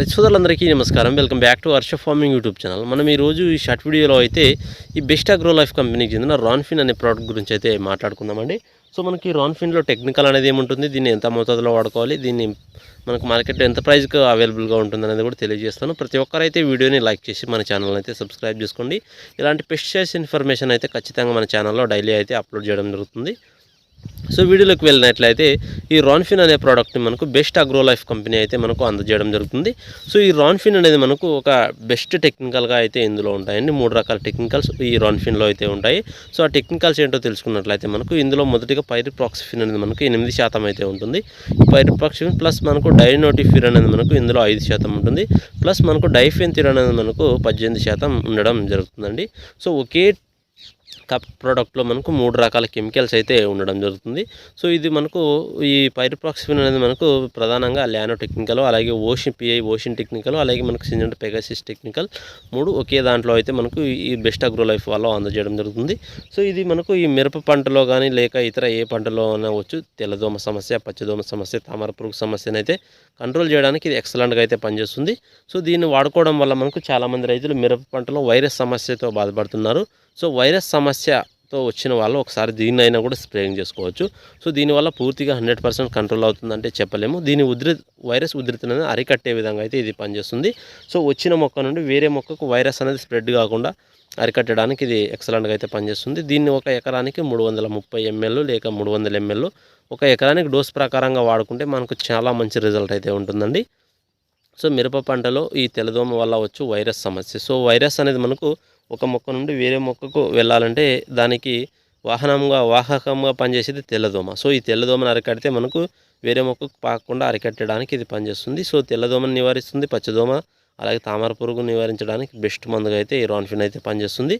రైతు సోదరులందరికీ నమస్కారం. Welcome back to Varsha farming YouTube channel. మనం ఈరోజు ఈ షార్ట్ వీడియోలో అయితే ఈ బెస్ట్ అగ్రో లైఫ్ కంపెనీకి చెందిన రాన్ఫిన్ అనే ప్రోడక్ట్ గురించి అయితే మాట్లాడుకుందామండి. సో మనకి రాన్ఫిన్లో టెక్నికల్ అనేది ఏముంటుంది? దీన్ని ఎంత మోతాదులో వాడుకోవాలి? దీన్ని మనకు మార్కెట్లో ఎంత ప్రైస్కి అవైలబుల్గా ఉంటుంది అనేది కూడా తెలియజేస్తాను. ప్రతి ఒక్కరైతే వీడియోని లైక్ చేసి మన ఛానల్ అయితే సబ్స్క్రైబ్ చేసుకోండి. ఇలాంటి పెస్టిసైడ్స్ ఇన్ఫర్మేషన్ అయితే ఖచ్చితంగా మన ఛానల్లో డైలీ అయితే అప్లోడ్ చేయడం జరుగుతుంది. సో వీడియోలోకి వెళ్ళినట్లయితే ఈ రాన్ఫిన్ అనే ప్రోడక్ట్ని మనకు బెస్ట్ అగ్రో లైఫ్ కంపెనీ అయితే మనకు అందజేయడం జరుగుతుంది. సో ఈ రాన్ఫిన్ అనేది మనకు ఒక బెస్ట్ టెక్నికల్గా అయితే ఇందులో ఉంటాయండి. మూడు రకాల టెక్నికల్స్ ఈ రాన్ఫిన్లో అయితే ఉంటాయి. సో ఆ టెక్నికల్స్ ఏంటో తెలుసుకున్నట్లయితే మనకు ఇందులో మొదటిగా పైరిప్రాక్సిఫిన్ అనేది మనకు ఎనిమిది శాతం అయితే ఉంటుంది. ఈ పైరిప్రాక్సిఫిన్ ప్లస్ మనకు డైనోటిఫిర్ అనేది మనకు ఇందులో ఐదు శాతం ఉంటుంది. ప్లస్ మనకు డైఫెన్థిర్ అనేది మనకు పద్దెనిమిది శాతం ఉండడం జరుగుతుందండి. సో ఒకే కప్ ప్రోడక్ట్లో మనకు మూడు రకాల కెమికల్స్ అయితే ఉండడం జరుగుతుంది. సో ఇది మనకు ఈ పైరిప్రాక్సిఫిన్ అనేది మనకు ప్రధానంగా ల్యానో టెక్నికల్ అలాగే ఓషన్ పిఐ ఓషన్ టెక్నికల్ అలాగే మనకు సింజెంట్ పెగాసిస్ టెక్నికల్ మూడు ఒకే దాంట్లో అయితే మనకు ఈ బెస్ట్ అగ్రో లైఫ్ వాళ్ళు అందజేయడం జరుగుతుంది. సో ఇది మనకు ఈ మిరప పంటలో కానీ లేక ఇతర ఏ పంటలో వచ్చు తెల్లదోమ సమస్య పచ్చదోమ సమస్య తామర పురుగు సమస్యను అయితే కంట్రోల్ చేయడానికి ఇది ఎక్సలెంట్గా అయితే పనిచేస్తుంది. సో దీన్ని వాడుకోవడం వల్ల మనకు చాలామంది రైతులు మిరప పంటలో వైరస్ సమస్యతో బాధపడుతున్నారు. సో వైరస్ సమస్యతో వచ్చిన వాళ్ళు ఒకసారి దీన్నైనా అయినా కూడా స్ప్రేయింగ్ చేసుకోవచ్చు. సో దీనివల్ల పూర్తిగా హండ్రెడ్ పర్సెంట్ కంట్రోల్ అవుతుందంటే చెప్పలేము. దీని ఉధృ వైరస్ ఉధృతిని అరికట్టే విధంగా అయితే ఇది పనిచేస్తుంది. సో వచ్చిన మొక్క నుండి వేరే మొక్కకు వైరస్ అనేది స్ప్రెడ్ కాకుండా అరికట్టడానికి ఇది ఎక్సలెంట్గా అయితే పనిచేస్తుంది. దీన్ని ఒక ఎకరానికి మూడు వందల ముప్పై ఎంఎల్ లేక మూడు వందల ఎంఎల్ ఒక ఎకరానికి డోస్ ప్రకారంగా వాడుకుంటే మనకు చాలా మంచి రిజల్ట్ అయితే ఉంటుందండి. సో మిరప పంటలో ఈ తెల్లదోమ వల్ల వచ్చు వైరస్ సమస్య. సో వైరస్ అనేది మనకు ఒక మొక్క నుండి వేరే మొక్కకు వెళ్ళాలంటే దానికి వాహనంగా వాహకంగా పనిచేసేది తెల్లదోమ. సో ఈ తెల్లదోమను అరికడితే మనకు వేరే మొక్కకు పాకకుండా అరికట్టడానికి ఇది పనిచేస్తుంది. సో తెల్లదోమను నివారిస్తుంది పచ్చదోమ అలాగే తామర పురుగు నివారించడానికి బెస్ట్ మందుగా అయితే ఈ రాన్ఫిన్ అయితే పనిచేస్తుంది.